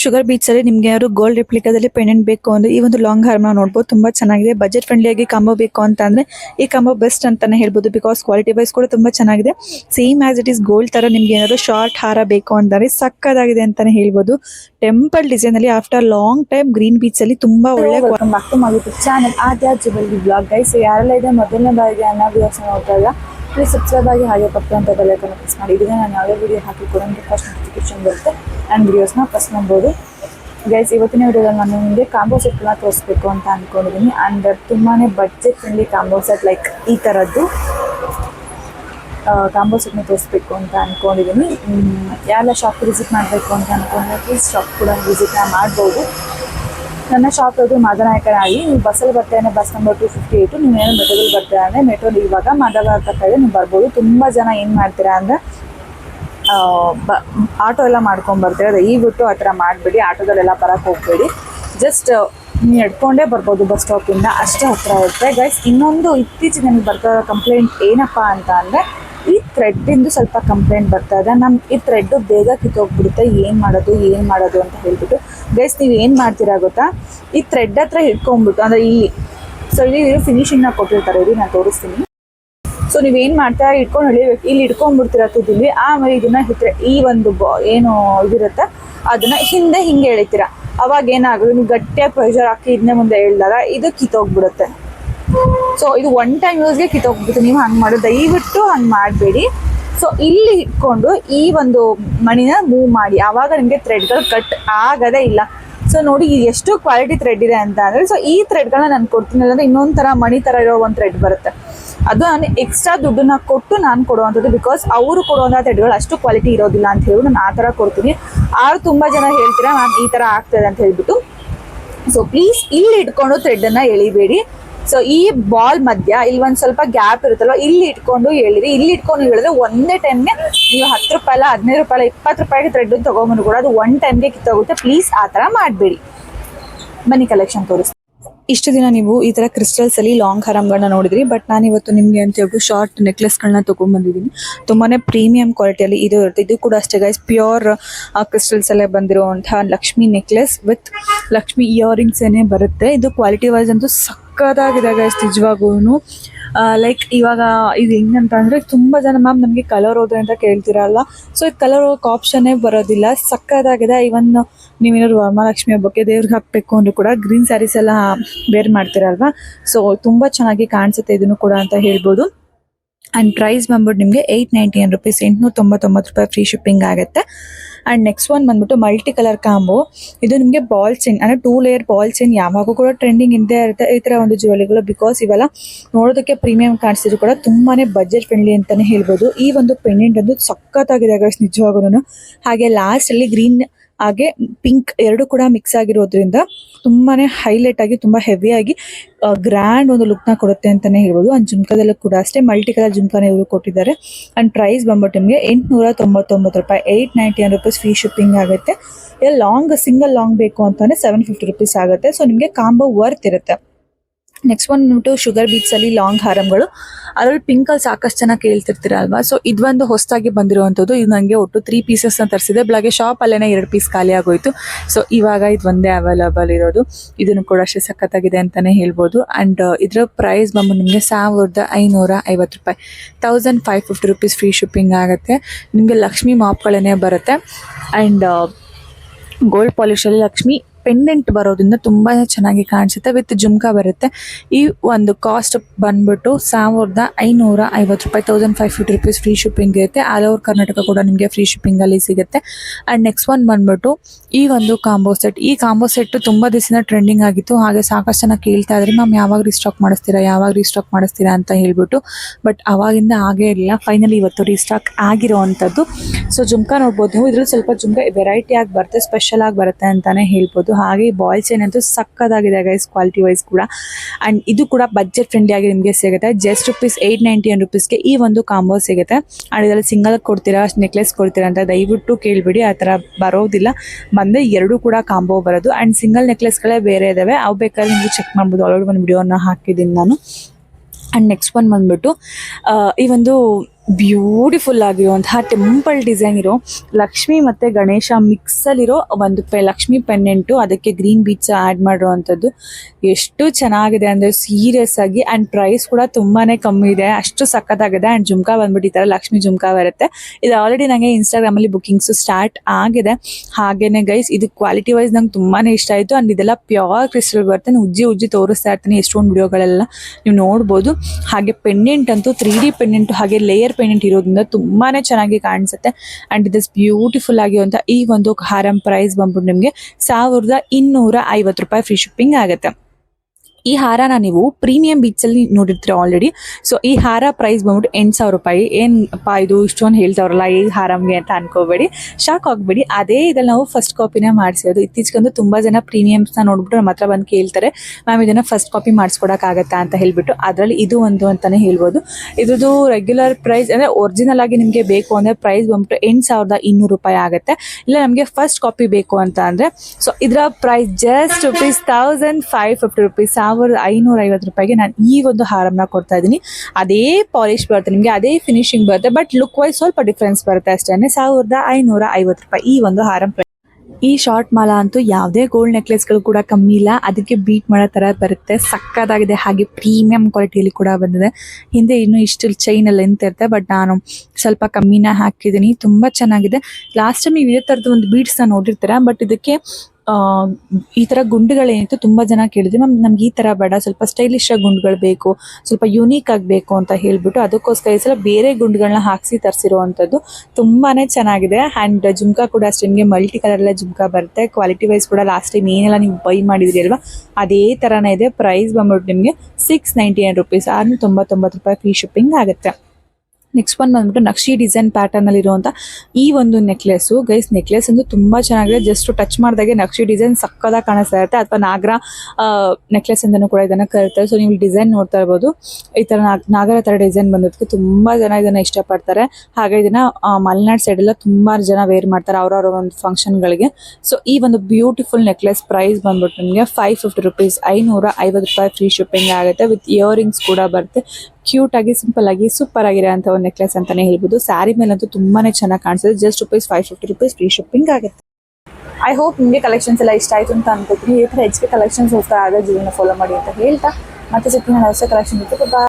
Sugar beach ಅಲ್ಲಿ ನಿಮ್ಗೆ ಯಾರು ಗೋಲ್ಡ್ ರಿಪ್ಲಿಕಾದಲ್ಲಿ ಪೆಂಡೆಂಟ್ ಬೇಕು ಅಂದ್ರೆ ಈ ಒಂದು ಲಾಂಗ್ ಹಾರ್ಮ್ ನೋಡಬಹುದು ತುಂಬಾ ಚೆನ್ನಾಗಿದೆ. ಬಜೆಟ್ ಫ್ರೆಂಡ್ಲಿ ಆಗಿ ಕಾಂಬೋ ಬೇಕು ಅಂತ ಅಂದ್ರೆ ಈ ಕಾಂಬೋ ಬೆಸ್ಟ್ ಅಂತಾನೆ ಹೇಳ್ಬೋದು ಬಿಕಾಸ್ ಕ್ವಾಲಿಟಿ ವೈಸ್ ಕೂಡ ತುಂಬಾ ಚೆನ್ನಾಗಿದೆ. Same as it is gold ತರ ನಿಮ್ಗೆ ಏನಾದ್ರು ಶಾರ್ಟ್ ಹಾರ ಬೇಕು ಅಂತಂದ್ರೆ ಸಕ್ಕದಾಗಿದೆ ಅಂತಾನೆ ಹೇಳ್ಬೋದು. ಟೆಂಪಲ್ ಡಿಸೈನ್ ಅಲ್ಲಿ after long time green beach ಅಲ್ಲಿ ತುಂಬಾ ಒಳ್ಳೆ ಚಾನಲ್ ಆದ್ಯ ಜುಬಲ್ಗಿ ಬ್ಲಾಗ್ ಗೈಸ್ ಯಾರೆಲ್ಲ ಇದೆ ಮೊದಲನೇ ಬಾರಿಗೆ ಅನ್ನ ನೋಡ್ತಾ ಇಲ್ಲ ಪ್ಲೀಸ್ ಸಬ್ಸ್ಕ್ರೈಬ್ ಆಗಿ ಹಾಗೆ ಪಕ್ಕ ಅಂತ ಬೆಲ್ಲೈಕನ್ನು ಪ್ರೆಸ್ ಮಾಡಿ. ಇದನ್ನ ನಾನು ಯಾವುದೇ ವಿಡಿಯೋ ಹಾಕಿ ಕೂಡ ನಿಮಗೆ ಫಸ್ಟ್ ನೋಟಿಫಿಕೇಶನ್ ಬರುತ್ತೆ. ಆ್ಯಂಡ್ ವೀಡಿಯೋಸ್ನ ಫಸ್ಟ್ ನೋಡ್ಬೋದು ಗೈಸ್ ಇವತ್ತಿನ ವಿಡಿಯೋದಲ್ಲಿ ನಾನು ನಿಮಗೆ ಕಾಂಬೋ ಸೆಟ್ಗಳನ್ನ ತೋರಿಸ್ಬೇಕು ಅಂತ ಅಂದ್ಕೊಂಡಿದ್ದೀನಿ ಆ್ಯಂಡ್ ತುಂಬಾ budget friendly combo set like ಈ ಥರದ್ದು ಕಾಂಬೋ ಸೆಟ್ನ ತೋರಿಸ್ಬೇಕು ಅಂತ ಅಂದ್ಕೊಂಡಿದ್ದೀನಿ ಯಾರೆಲ್ಲ ಶಾಪ್ ವಿಸಿಟ್ ಮಾಡಬೇಕು ಅಂತ ಅಂದ್ಕೊಂಡ್ರೆ ಪ್ಲೀಸ್ ಶಾಪ್ ಕೂಡ ವಿಸಿಟ್ನ ಮಾಡ್ಬೋದು. ನನ್ನ ಶಾಪ್ ಅದು ಮಾದನಾಯಕನಾಗಿ ನೀವು ಬಸ್ಸಲ್ಲಿ ಬರ್ತೇನೆ bus number two fifty eight ನೀವು ಏನು ಮೆಟ್ರೋದಲ್ಲಿ ಬರ್ತೀರಾ ಅಂದರೆ ಮೆಟ್ರೋಲಿ ಇವಾಗ ಮಾದವ ತಕ್ಕ ನೀವು ಬರ್ಬೋದು. ತುಂಬ ಜನ ಏನು ಮಾಡ್ತೀರಾ ಅಂದರೆ ಬ ಆಟೋ ಎಲ್ಲ ಮಾಡ್ಕೊಂಡು ಬರ್ತೀರಾ. ಬಿಟ್ಟು ಆ ಥರ ಮಾಡಿಬಿಡಿ, ಆಟೋದಲ್ಲೆಲ್ಲ ಬರೋಕ್ಕೆ ಹೋಗಬೇಡಿ. ಜಸ್ಟ್ ನೀವು ಎಡ್ಕೊಂಡೇ ಬರ್ಬೋದು ಬಸ್ ಸ್ಟಾಪಿಂದ ಅಷ್ಟೇ ಹತ್ತಿರ ಇರುತ್ತೆ. ಗೈಸ್ ಇನ್ನೊಂದು ಇತ್ತೀಚೆಗೆ ನನಗೆ ಬರ್ತಾ ಕಂಪ್ಲೇಂಟ್ ಏನಪ್ಪ ಅಂತ ಅಂದರೆ ಈ ಥ್ರೆಡ್ಡಿಂದು ಸ್ವಲ್ಪ ಕಂಪ್ಲೇಂಟ್ ಬರ್ತಾ ಇದೆ. ನಮ್ಮ ಈ ಥ್ರೆಡ್ಡು ಬೇಗ ಕಿತ್ತೋಗ್ಬಿಡುತ್ತೆ. ಏನು ಮಾಡೋದು ಏನು ಮಾಡೋದು ಅಂತ ಹೇಳ್ಬಿಟ್ಟು. ಬೇಸ್ ನೀವು ಏನು ಮಾಡ್ತೀರಾ ಗೊತ್ತಾ? ಈ ಥ್ರೆಡ್ ಹತ್ರ ಹಿಡ್ಕೊಂಡ್ಬಿಟ್ಟು, ಅಂದರೆ ಈ ಸೊ ಇಲ್ಲಿ ಫಿನಿಶಿಂಗ್ನ ಕೊಟ್ಟಿರ್ತಾರೆ ಇಲ್ಲಿ ನಾನು ತೋರಿಸ್ತೀನಿ. ಸೊ ನೀವೇನು ಮಾಡ್ತಾ ಇಟ್ಕೊಂಡು ಹಿಡಿಬೇಕು ಇಲ್ಲಿ ಇಟ್ಕೊಂಡ್ಬಿಡ್ತೀರ ತುದಿಲಿ? ಆಮೇಲೆ ಇದನ್ನ ಹಿತ್ರೆ ಈ ಒಂದು ಬಾ, ಏನು ಇದಿರುತ್ತೆ? ಅದನ್ನ ಹಿಂದೆ ಹಿಂಗೆ ಎಳಿತೀರ. ಅವಾಗ ಏನಾಗೋದು? ನೀವು ಗಟ್ಟಿಯಾಗಿ ಪ್ರೆಷರ್ ಹಾಕಿ ಇದನ್ನೇ ಮುಂದೆ ಎಳ್ದಾಗ ಇದು ಕಿತ್ತೋಗ್ಬಿಡುತ್ತೆ. ಸೊ ಇದು ಒನ್ ಟೈಮ್ ಯೂಸ್ಗೆ ಕಿತ್ತೋಗ್ಬಿಟ್ಟು ನೀವು ಹಂಗೆ ಮಾಡೋದು ದಯವಿಟ್ಟು ಹಂಗೆ ಮಾಡಬೇಡಿ. ಸೊ ಇಲ್ಲಿ ಇಟ್ಕೊಂಡು ಈ ಒಂದು ಮಣಿನ ಮೂವ್ ಮಾಡಿ. ಆವಾಗ ನಿಮಗೆ ಥ್ರೆಡ್ಗಳು ಕಟ್ ಆಗದೇ ಇಲ್ಲ. ಸೊ ನೋಡಿ ಎಷ್ಟು ಕ್ವಾಲಿಟಿ ಥ್ರೆಡ್ ಇದೆ ಅಂತ ಅಂದರೆ ಸೊ ಈ ಥ್ರೆಡ್ಗಳನ್ನ ನಾನು ಕೊಡ್ತೀನಿ. ಅಂದರೆ ಇನ್ನೊಂದು ಥರ ಮಣಿ ಥರ ಇರೋ ಒಂದು ಥ್ರೆಡ್ ಬರುತ್ತೆ. ಅದು ನಾನು ಎಕ್ಸ್ಟ್ರಾ ದುಡ್ಡನ್ನ ಕೊಟ್ಟು ನಾನು ಕೊಡುವಂಥದ್ದು ಬಿಕಾಸ್ ಅವರು ಕೊಡುವಂಥ ಥ್ರೆಡ್ಗಳು ಅಷ್ಟು ಕ್ವಾಲಿಟಿ ಇರೋದಿಲ್ಲ ಅಂತ ಹೇಳಿ ನಾನು ಆ ಥರ ಕೊಡ್ತೀನಿ. ಆರು ತುಂಬ ಜನ ಹೇಳ್ತೀರಾ ನಾನು ಈ ಥರ ಆಗ್ತದೆ ಅಂತ ಹೇಳ್ಬಿಟ್ಟು. ಸೊ ಪ್ಲೀಸ್ ಇಲ್ಲಿ ಇಟ್ಕೊಂಡು ಥ್ರೆಡ್ಡನ್ನು ಎಳಿಬೇಡಿ. ಸೊ ಈ ಬಾಲ್ ಮಧ್ಯ ಇಲ್ಲಿ ಒಂದು ಸ್ವಲ್ಪ ಗ್ಯಾಪ್ ಇರುತ್ತಲ್ವ? ಇಲ್ಲಿ ಇಟ್ಕೊಂಡು ಹೇಳಿರಿ. ಇಲ್ಲಿ ಇಟ್ಕೊಂಡು ಹೇಳಿದ್ರೆ ಒಂದೇ ಟೈಮ್ಗೆ ನೀವು ಹತ್ತು ರೂಪಾಯಿ ಹದಿನೈದು ರೂಪಾಯಿ ಇಪ್ಪತ್ತು ರೂಪಾಯಿಗೆ ಥ್ರೆಡ್ ತೊಗೊಂಬಂದು ಕೂಡ ಅದು ಒನ್ ಟೈಮ್ಗೆ ಕಿತ್ತೋಗುತ್ತೆ. ಪ್ಲೀಸ್ ಆ ಥರ ಮಾಡಬೇಡಿ. ಬನ್ನಿ ಕಲೆಕ್ಷನ್ ತೋರಿಸ್ತೀನಿ. ಇಷ್ಟು ದಿನ ನೀವು ಈ ತರ ಕ್ರಿಸ್ಟಲ್ಸ್ ಅಲ್ಲಿ ಲಾಂಗ್ ಹಾರಮ್ಗಳನ್ನ ನೋಡಿದ್ರಿ ಬಟ್ ನಾನು ಇವತ್ತು ನಿಮ್ಗೆ ಅಂತ ಹೇಳ್ಬಿಟ್ಟು ಶಾರ್ಟ್ ನೆಕ್ಲೆಸ್ಗಳನ್ನ ತಗೊಂಡ್ಬಂದಿದ್ದೀನಿ ತುಂಬಾನೇ ಪ್ರೀಮಿಯಂ ಕ್ವಾಲಿಟಿಯಲ್ಲಿ ಇದು ಇರುತ್ತೆ. ಇದು ಕೂಡ ಅಷ್ಟೇ ಗೈಸ್ ಪ್ಯೂರ್ ಕ್ರಿಸ್ಟಲ್ಸ್ ಅಲ್ಲೇ ಬಂದಿರುವಂತಹ Lakshmi necklace with Lakshmi earrings ಏನೇ ಬರುತ್ತೆ. ಇದು ಕ್ವಾಲಿಟಿ ವೈಸ್ ಅಂತೂ ಸಕ್ಕತ್ತಾಗಿದೆ ಗೈಸ್ ನಿಜವಾಗೂ ಲೈಕ್ ಇವಾಗ ಇದು ಹೆಂಗಂತ ಅಂದರೆ ತುಂಬ ಜನ ಮ್ಯಾಮ್ ನಮಗೆ ಕಲರ್ ಹೋದ್ರೆ ಅಂತ ಕೇಳ್ತಿರಲ್ಲ. ಸೊ ಇದು ಕಲರ್ ಹೋಗಕ್ಕೆ ಆಪ್ಷನ್ನೇ ಬರೋದಿಲ್ಲ. ಸಕ್ಕತ್ತಾಗಿದೆ ಇವನ್ ನೀವೇನಾದ್ರು ವರಮಹಾಲಕ್ಷ್ಮಿ ಹಬ್ಬಕ್ಕೆ ದೇವ್ರಿಗೆ ಹಾಕಬೇಕು ಅಂದ್ರು ಕೂಡ ಗ್ರೀನ್ ಸ್ಯಾರೀಸ್ ಎಲ್ಲ ವೇರ್ ಮಾಡ್ತೀರಲ್ವಾ? ಸೊ ತುಂಬ ಚೆನ್ನಾಗಿ ಕಾಣಿಸುತ್ತೆ ಇದನ್ನು ಕೂಡ ಅಂತ ಹೇಳ್ಬೋದು. ಆ್ಯಂಡ್ ಪ್ರೈಸ್ ಬಂದ್ಬಿಟ್ಟು ನಿಮಗೆ ಏಯ್ಟ್ ನೈಂಟಿ ನೈನ್ ರುಪೀಸ್ ಎಂಟುನೂರ ತೊಂಬತ್ತೊಂಬತ್ತು ರೂಪಾಯಿ ಫ್ರೀ ಶಿಪ್ಪಿಂಗ್ ಆಗುತ್ತೆ. ಆ್ಯಂಡ್ ನೆಕ್ಸ್ಟ್ ಒನ್ ಬಂದ್ಬಿಟ್ಟು ಮಲ್ಟಿ ಕಲರ್ ಕಾಂಬೋ ಇದು ನಿಮಗೆ ಬಾಲ್ ಚೈನ್ ಅಂದರೆ ಟೂ ಲೇಯರ್ ಬಾಲ್ ಚೈನ್ ಯಾವಾಗೂ ಕೂಡ ಟ್ರೆಂಡಿಂಗ್ ಇದ್ದೇ ಇರುತ್ತೆ ಈ ಥರ ಒಂದು ಜ್ಯುವೆಲಿಗಳು ಬಿಕಾಸ್ ಇವೆಲ್ಲ ನೋಡೋದಕ್ಕೆ ಪ್ರೀಮಿಯಂ ಕಾಣಿಸಿದ್ರು ಕೂಡ ತುಂಬಾ ಬಜೆಟ್ ಫ್ರೆಂಡ್ಲಿ ಅಂತಲೇ ಹೇಳ್ಬೋದು. ಈ ಒಂದು ಪೆಂಡೆಂಟ್ ಒಂದು ಸಖತ್ತಾಗಿದೆ ಗೈಸ್ ನಿಜವಾಗೂ ಹಾಗೆ ಲಾಸ್ಟಲ್ಲಿ ಗ್ರೀನ್ ಹಾಗೆ ಪಿಂಕ್ ಎರಡು ಕೂಡ ಮಿಕ್ಸ್ ಆಗಿರೋದ್ರಿಂದ ತುಂಬಾನೇ ಹೈಲೈಟ್ ಆಗಿ, ತುಂಬಾ ಹೆವಿ ಆಗಿ ಗ್ರ್ಯಾಂಡ್ ಒಂದು ಲುಕ್ನ ಕೊಡುತ್ತೆ ಅಂತಾನೆ ಹೇಳ್ಬೋದು. ಅಂಡ್ ಜುಮ್ಕಾದಲ್ಲೂ ಕೂಡ ಅಷ್ಟೇ ಮಲ್ಟಿ ಕಲರ್ ಜುಮ್ಕಾನ ಇವರು ಕೊಟ್ಟಿದ್ದಾರೆ. ಅಂಡ್ ಪ್ರೈಸ್ ಬಂದ್ಬಿಟ್ಟು ನಿಮಗೆ ಎಂಟುನೂರ ತೊಂಬತ್ತೊಂಬತ್ತು ರೂಪಾಯಿ eight ninety nine rupees free shipping ಆಗುತ್ತೆ. ಇಲ್ಲ ಲಾಂಗ್ ಸಿಂಗಲ್ ಲಾಂಗ್ ಬೇಕು ಅಂತಾನೆ ಸೆವೆನ್ ಫಿಫ್ಟಿ ರುಪೀಸ್ ಆಗುತ್ತೆ. ಸೊ ನಿಮಗೆ ಕಾಂಬೋ ವರ್ತ್ ಇರುತ್ತೆ. ನೆಕ್ಸ್ಟ್ ಒನ್ ಬಂದ್ಬಿಟ್ಟು ಶುಗರ್ ಬೀಟ್ಸ್ ಅಲ್ಲಿ ಲಾಂಗ್ ಹಾರಮ್ಗಳು ಅದರಲ್ಲಿ ಪಿಂಕ್ ಅಲ್ಲಿ ಸಾಕಷ್ಟು ಜನ ಕೇಳ್ತಿರ್ತೀರ ಅಲ್ವಾ ಸೊ ಇದೊಂದು ಹೊಸದಾಗಿ ಬಂದಿರುವಂಥದ್ದು, ಇದು ನನಗೆ ಒಟ್ಟು ತ್ರೀ ಪೀಸಸ್ನ ತರಿಸಿದೆ. ಬೆಳಗ್ಗೆ ಶಾಪ್ ಅಲ್ಲೇನೆ ಎರಡು ಪೀಸ್ ಖಾಲಿ ಆಗೋಯಿತು. ಸೊ ಇವಾಗ ಇದು ಒಂದೇ ಅವೈಲಬಲ್ ಇರೋದು. ಇದನ್ನು ಕೂಡ ಅಷ್ಟೇ ಸಖತ್ತಾಗಿದೆ ಅಂತಾನೆ ಹೇಳ್ಬೋದು. ಅಂಡ್ ಇದರ ಪ್ರೈಸ್ ಬಂದು ನಿಮಗೆ ಸಾವಿರದ ಐನೂರ ಐವತ್ತು ರೂಪಾಯಿ. Thousand five fifty rupees free shipping ಆಗುತ್ತೆ. ನಿಮಗೆ ಲಕ್ಷ್ಮಿ ಮಾಪ್ಗಳೇ ಬರುತ್ತೆ. ಆ್ಯಂಡ್ ಗೋಲ್ಡ್ ಪಾಲಿಶಲ್ಲಿ ಲಕ್ಷ್ಮಿ ಪೆಂಡೆಂಟ್ ಬರೋದ್ರಿಂದ ತುಂಬಾ ಚೆನ್ನಾಗಿ ಕಾಣಿಸುತ್ತೆ. ವಿತ್ ಜುಮ್ಕಾ ಬರುತ್ತೆ. ಈ ಒಂದು ಕಾಸ್ಟ್ ಬಂದ್ಬಿಟ್ಟು ಸಾವಿರದ ಐನೂರ ಐವತ್ತು ರೂಪಾಯಿ thousand five fifty rupees free shipping ಇರುತ್ತೆ. ಆಲ್ ಓವರ್ ಕರ್ನಾಟಕ ಕೂಡ ನಿಮಗೆ ಫ್ರೀ ಶಿಪ್ಪಿಂಗಲ್ಲಿ ಸಿಗುತ್ತೆ. ಆ್ಯಂಡ್ ನೆಕ್ಸ್ಟ್ ಒನ್ ಬಂದ್ಬಿಟ್ಟು ಈ ಒಂದು ಕಾಂಬೋ ಸೆಟ್ ಈ ಕಾಂಬೋ ಸೆಟ್ ತುಂಬ ದಿವಸದಿಂದ ಟ್ರೆಂಡಿಂಗ್ ಆಗಿತ್ತು. ಹಾಗೆ ಸಾಕಷ್ಟು ಜನ ಕೇಳ್ತಾ ಇದ್ರೆ ಮ್ಯಾಮ್ ಯಾವಾಗ ರೀಸ್ಟಾಕ್ ಮಾಡಿಸ್ತೀರಾ? ಯಾವಾಗ ರೀಸ್ಟಾಕ್ ಮಾಡಿಸ್ತೀರಾ? ಅಂತ ಹೇಳ್ಬಿಟ್ಟು. ಬಟ್ ಅವಾಗಿಂದ ಆಗೇ ಇರಲಿಲ್ಲ ಫೈನಲಿ ಇವತ್ತು ರೀಸ್ಟಾಕ್ ಆಗಿರೋ ಅಂಥದ್ದು ಸೊ ಜುಮ್ಕಾ ನೋಡ್ಬೋದು ಇದ್ರಲ್ಲಿ ಸ್ವಲ್ಪ ಜುಮ್ಕಾ ವೆರೈಟಿ ಆಗಿ ಬರುತ್ತೆ ಸ್ಪೆಷಲ್ ಆಗಿ ಬರುತ್ತೆ ಅಂತಾನೆ ಹೇಳ್ಬೋದು. ಹಾಗೆ ಬಾಲ್ ಚೈನ್ ಅಂತೂ ಸಕ್ಕದಾಗಿದೆ ಗೈಸ್ ಕ್ವಾಲಿಟಿ ವೈಸ್ ಕೂಡ. ಆ್ಯಂಡ್ ಇದು ಕೂಡ ಬಜೆಟ್ ಫ್ರೆಂಡ್ಲಿ ಆಗಿ ನಿಮಗೆ ಸಿಗುತ್ತೆ. Just rupees eight ninety one ರುಪೀಸ್ಗೆ ಈ ಒಂದು ಕಾಂಬೋ ಸಿಗುತ್ತೆ. ಆ್ಯಂಡ್ ಇದರಲ್ಲಿ ಸಿಂಗಲ್ ಕೊಡ್ತೀರಾ ನೆಕ್ಲೆಸ್ ಕೊಡ್ತೀರಾ ಅಂತ ದಯವಿಟ್ಟು ಕೇಳಿಬಿಡಿ, ಆ ಥರ ಬರೋದಿಲ್ಲ. ಬಂದರೆ ಎರಡು ಕೂಡ ಕಾಂಬೋ ಬರೋದು. ಆ್ಯಂಡ್ ಸಿಂಗಲ್ ನೆಕ್ಲೆಸ್ಗಳೇ ಬೇರೆ ಇದಾವೆ. ಅವು ಬೇಕಾದ್ರೆ ನೀವು ಚೆಕ್ ಮಾಡ್ಬೋದು. ಆಲ್ರೆಡಿ ಒಂದು ವಿಡಿಯೋನ ಹಾಕಿದ್ದೀನಿ ನಾನು. ಆ್ಯಂಡ್ ನೆಕ್ಸ್ಟ್ ಒನ್ ಬಂದ್ಬಿಟ್ಟು ಈ ಒಂದು ಬ್ಯೂಟಿಫುಲ್ ಆಗಿರುವಂತಹ ಟೆಂಪಲ್ ಡಿಸೈನ್ ಇರೋ ಲಕ್ಷ್ಮಿ ಮತ್ತೆ ಗಣೇಶ ಮಿಕ್ಸ್ ಅಲ್ಲಿರೋ ಒಂದು ಪೆ ಲಕ್ಷ್ಮಿ ಪೆನ್ನೆಂಟು ಅದಕ್ಕೆ ಗ್ರೀನ್ ಬೀಚ್ ಆಡ್ ಮಾಡಿರುವಂಥದ್ದು ಎಷ್ಟು ಚೆನ್ನಾಗಿದೆ ಅಂದ್ರೆ ಸೀರಿಯಸ್ ಆಗಿ ಅಂಡ್ ಪ್ರೈಸ್ ಕೂಡ ತುಂಬಾನೇ ಕಮ್ಮಿ ಇದೆ. ಅಷ್ಟು ಸಕ್ಕತ್ತಾಗಿದೆ ಅಂಡ್ ಜುಮ್ಕಾ ಬಂದ್ಬಿಟ್ಟು ಲಕ್ಷ್ಮಿ ಜುಮ್ಕಾ ಬರುತ್ತೆ. ಇದು ಆಲ್ರೆಡಿ ನನಗೆ ಇನ್ಸ್ಟಾಗ್ರಾಮ್ ಅಲ್ಲಿ ಬುಕಿಂಗ್ಸ್ ಸ್ಟಾರ್ಟ್ ಆಗಿದೆ. ಹಾಗೇನೆ ಗೈಸ್ ಇದು ಕ್ವಾಲಿಟಿ ವೈಸ್ ನಂಗೆ ತುಂಬಾನೇ ಇಷ್ಟ ಆಯ್ತು. ಅಂಡ್ ಇದೆಲ್ಲ ಪ್ಯೂರ್ ಕ್ರಿಸ್ಟಲ್ ಬರುತ್ತೆ. ಉಜ್ಜಿ ಉಜ್ಜಿ ತೋರಿಸ್ತಾ ಇರ್ತೀನಿ ಎಷ್ಟೊಂದು ವಿಡಿಯೋಗಳೆಲ್ಲ ನೀವು ನೋಡ್ಬೋದು. ಹಾಗೆ ಪೆಂಡೆಂಟ್ ಅಂತೂ ತ್ರೀ ಡಿ ಪೆಂಡೆಂಟ್ ಹಾಗೆ ಲೇಯರ್ ಪೆಂಡೆಂಟ್ ಇರೋದ್ರಿಂದ ತುಂಬಾನೇ ಚೆನ್ನಾಗಿ ಕಾಣಿಸುತ್ತೆ. ಅಂಡ್ ಇಸ್ ಬ್ಯೂಟಿಫುಲ್ ಆಗಿರುವಂಥ ಈ ಒಂದು ಹಾರಂ ಪ್ರೈಸ್ ಬಂದ್ಬಿಟ್ಟು ನಿಮಗೆ ಸಾವಿರದ ಇನ್ನೂರ ಐವತ್ತು ರೂಪಾಯಿ ಫ್ರೀ ಶಿಪ್ಪಿಂಗ್ ಆಗುತ್ತೆ. ಈ ಹಾರನ ನೀವು ಪ್ರೀಮಿಯಂ ಬೀಚ್ ಅಲ್ಲಿ ನೋಡಿರ್ತೀರ ಆಲ್ರೆಡಿ ಸೊ ಈ ಹಾರ ಪ್ರೈಸ್ ಬಂದ್ಬಿಟ್ಟು ಎಂಟು ಸಾವಿರ ರೂಪಾಯಿ. ಏನಪ್ಪ ಇದು ಇಷ್ಟೊಂದು ಹೇಳ್ತಾವ್ರಲ್ಲ, ಈ ಹಾರಂಗೆ ಅಂತ ಅನ್ಕೋಬೇಡಿ. ಶಾಕ್ ಆಗಬೇಡಿ. ಅದೇ ಇದ್ರಲ್ಲಿ ನಾವು ಫಸ್ಟ್ ಕಾಪಿನ ಮಾಡಿಸಿರೋದು. ಇತ್ತೀಚೆಗಂದು ತುಂಬಾ ಜನ ಪ್ರೀಮಿಯಮ್ಸ್ನ ನೋಡ್ಬಿಟ್ಟು ನಮ್ಮ ಹತ್ರ ಬಂದು ಕೇಳ್ತಾರೆ. ಮ್ಯಾಮ್ ಇದನ್ನ ಫಸ್ಟ್ ಕಾಪಿ ಮಾಡಿಸ್ಕೊಡೋಕ್ಕಾಗತ್ತಾ ಅಂತ ಹೇಳ್ಬಿಟ್ಟು. ಅದರಲ್ಲಿ ಇದು ಒಂದು ಅಂತಾನೆ ಹೇಳ್ಬೋದು. ಇದ್ರದ್ದು ರೆಗ್ಯುಲರ್ ಪ್ರೈಸ್ ಅಂದ್ರೆ ಒರಿಜಿನಲ್ ಆಗಿ ನಿಮಗೆ ಬೇಕು ಅಂದ್ರೆ ಪ್ರೈಸ್ ಬಂದ್ಬಿಟ್ಟು ಎಂಟು ಸಾವಿರದ ಇನ್ನೂರು ರೂಪಾಯಿ ಆಗುತ್ತೆ. ಇಲ್ಲ, ನಮಗೆ ಫಸ್ಟ್ ಕಾಪಿ ಬೇಕು ಅಂತ ಅಂದ್ರೆ. ಸೊ ಇದರ price just rupees thousand five fifty rupees ಸಾವಿರದ ಐನೂರ ಐವತ್ತು ರೂಪಾಯಿಗೆ ನಾನು ಈ ಒಂದು ಹಾರಮ್ನ ಕೊಡ್ತಾ ಇದ್ದೀನಿ. ಅದೇ ಪಾಲಿಶ್ ಬರುತ್ತೆ, ನಿಮಗೆ ಅದೇ ಫಿನಿಶಿಂಗ್ ಬರುತ್ತೆ ಬಟ್ ಲುಕ್ ವೈಸ್ ಸ್ವಲ್ಪ ಡಿಫ್ರೆನ್ಸ್ ಬರುತ್ತೆ ಅಷ್ಟೇ ಸಾವಿರದ ಐನೂರ ಐವತ್ತು ರೂಪಾಯಿ ಈ ಒಂದು ಹಾರಂ ಈ ಶಾರ್ಟ್ ಮಾಲ ಅಂತೂ ಯಾವುದೇ ಗೋಲ್ಡ್ ನೆಕ್ಲೆಸ್ಗಳು ಕೂಡ ಕಮ್ಮಿ ಇಲ್ಲ. ಅದಕ್ಕೆ ಬೀಟ್ ಮಾಡೋ ಥರ ಬರುತ್ತೆ, ಸಕ್ಕತ್ತಾಗಿದೆ, ಹಾಗೆ ಪ್ರೀಮಿಯಂ ಕ್ವಾಲಿಟಿಯಲ್ಲಿ ಕೂಡ ಬಂದಿದೆ. ಹಿಂದೆ ಇನ್ನೂ ಇಷ್ಟು ಚೈನ್ ಲೆಂತ್ ಇರುತ್ತೆ ಬಟ್ ನಾನು ಸ್ವಲ್ಪ ಕಮ್ಮಿನ ಹಾಕಿದ್ದೀನಿ, ತುಂಬ ಚೆನ್ನಾಗಿದೆ. ಲಾಸ್ಟ್ ಟೈಮ್ ನೀವು ಇದೇ ಥರದ್ದು ಒಂದು ಬೀಟ್ಸ್ನ ನೋಡಿರ್ತೀರ ಬಟ್ ಇದಕ್ಕೆ ಈ ಥರ ಗುಂಡುಗಳೇನಿತ್ತು ತುಂಬ ಜನ ಕೇಳಿದ್ರು ಮ್ಯಾಮ್, ನಮ್ಗೆ ಈ ಥರ ಬೇಡ. ಸ್ವಲ್ಪ ಸ್ಟೈಲಿಶ್ ಆಗಿ ಗುಂಡುಗಳು ಬೇಕು. ಸ್ವಲ್ಪ ಯುನೀಕ್ ಆಗಬೇಕು ಅಂತ ಹೇಳ್ಬಿಟ್ಟು ಅದಕ್ಕೋಸ್ಕರ ಈ ಸಲ ಬೇರೆ ಗುಂಡುಗಳನ್ನ ಹಾಕಿಸಿ ತರಿಸಿರುವಂಥದ್ದು ತುಂಬಾನೇ ಚೆನ್ನಾಗಿದೆ. ಆ್ಯಂಡ್ ಜುಮ್ಕಾ ಕೂಡ ಅಷ್ಟೇ. ನಿಮಗೆ ಮಲ್ಟಿ ಕಲರ್ ಜುಮ್ಕಾ ಬರುತ್ತೆ. ಕ್ವಾಲಿಟಿ ವೈಸ್ ಕೂಡ ಲಾಸ್ಟ್ ಟೈಮ್ ಏನೆಲ್ಲ ನೀವು ಬೈ ಮಾಡಿದ್ರಿ ಅಲ್ವಾ, ಅದೇ ಥರನೇ ಇದೆ. ಪ್ರೈಸ್ ಬಂದ್ಬಿಟ್ಟು ನಿಮಗೆ ಸಿಕ್ಸ್ ನೈಂಟಿ ನೈನ್ ರುಪೀಸ್ ಆರು ತೊಂಬತ್ತೊಂಬತ್ತು ರೂಪಾಯಿ ಫ್ರೀ ಶಿಪ್ಪಿಂಗ್ ಆಗುತ್ತೆ. ನೆಕ್ಸ್ಟ್ ಒನ್ ಬಂದ್ಬಿಟ್ಟು ನಕ್ಷಿ ಡಿಸೈನ್ ಪ್ಯಾಟರ್ನ್ ಅಲ್ಲಿ ಇರುವಂತ ಈ ಒಂದು ನೆಕ್ಲೆಸ್ ಗೈಸ್ ನೆಕ್ಲೆಸ್ ಅಂದ್ರೆ ತುಂಬಾ ಚೆನ್ನಾಗಿದೆ. ಜಸ್ಟ್ ಟಚ್ ಮಾಡಿದಾಗೆ ನಕ್ಷಿ ಡಿಸೈನ್ ಸಕ್ಕದಾಗ ಕಾಣಿಸ್ತಾ ಇರುತ್ತೆ. ಅಥವಾ ನಾಗರ ನೆಕ್ಲೆಸ್ ಅಂತಾನೂ ಕೂಡ ಇದನ್ನ ಕರೀತಾರೆ. ಸೊ ನೀವು ಡಿಸೈನ್ ನೋಡ್ತಾ ಇರ್ಬೋದು. ಈ ತರ ನಾಗ್- ನಾಗರ ತರ ಡಿಸೈನ್ ಬಂದಿದ್ದಕ್ಕೆ ತುಂಬಾ ಜನ ಇದನ್ನ ಇಷ್ಟಪಡ್ತಾರೆ. ಹಾಗೆ ಇದನ್ನ ಮಲೆನಾಡ್ ಸೈಡ್ ಎಲ್ಲ ತುಂಬಾ ಜನ ವೇರ್ ಮಾಡ್ತಾರೆ ಅವ್ರವ್ರ ಒಂದು ಫಂಕ್ಷನ್ ಗಳಿಗೆ. ಸೊ ಈ ಒಂದು ಬ್ಯೂಟಿಫುಲ್ ನೆಕ್ಲೆಸ್ ಪ್ರೈಸ್ ಬಂದ್ಬಿಟ್ಟು ನಿಮಗೆ ಫೈವ್ ಫಿಫ್ಟಿ ರುಪೀಸ್ ಐನೂರ ಐವತ್ತು ರೂಪಾಯಿ ಫ್ರೀ ಶಿಪ್ಪಿಂಗ್ ಆಗುತ್ತೆ. ವಿತ್ ಇಯರಿಂಗ್ಸ್ ಕೂಡ ಬರುತ್ತೆ. ಕ್ಯೂಟ್ ಆಗಿ ಸಿಂಪಲ್ ಆಗಿ ಸೂಪರ್ ಆಗಿರೋ ನೆಕ್ಲೆಸ್ ಅಂತಾನೆ ಹೇಳ್ಬೋದು. ಸ್ಯಾರಿ ಮೇಲಂತೂ ತುಂಬಾನೇ ಚೆನ್ನಾಗಿ ಕಾಣಿಸುತ್ತೆ. Just rupees five fifty rupees free shipping ಆಗುತ್ತೆ. ಐ ಹೋಪ್ ನಿಮಗೆ ಕಲೆಕ್ಷನ್ಸ್ ಎಲ್ಲ ಇಷ್ಟ ಆಯಿತು ಅಂತ ಅನ್ಕೋತೀನಿ. ಈ ಥರ ಹೆಚ್ಚಿಗೆ ಕಲೆಕ್ಷನ್ಸ್ ಹೋಗ್ತಾ ಆಗ ಜೀವನ ಫಾಲೋ ಮಾಡಿ ಅಂತ ಹೇಳ್ತಾ. ಮತ್ತೆ ಸಿಗ್ತೀನಿ. ಹೊಸ ಕಲೆಕ್ಷನ್ ಇತ್ತು